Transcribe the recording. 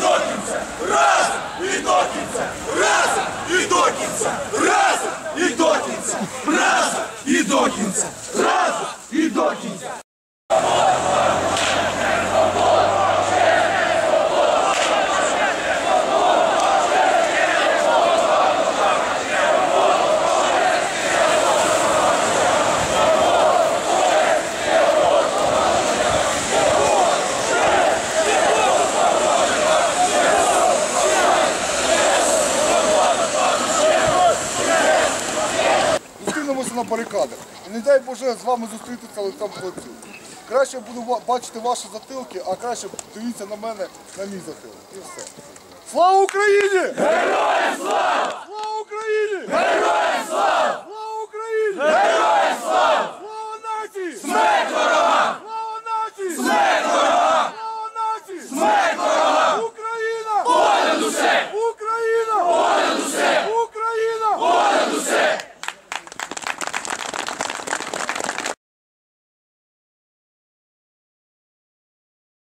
до кінця! Разом і до кінця! Разом і до кінця! Разом і до кінця! Разом і до кінця! Разом і до кінця! Зустрінемося на барикадах. І не дай Боже з вами зустрітися лицем там лицю. Краще буду бачити ваші затилки, а краще дивіться на мене на мій затилок. І все. Слава Україні! Героям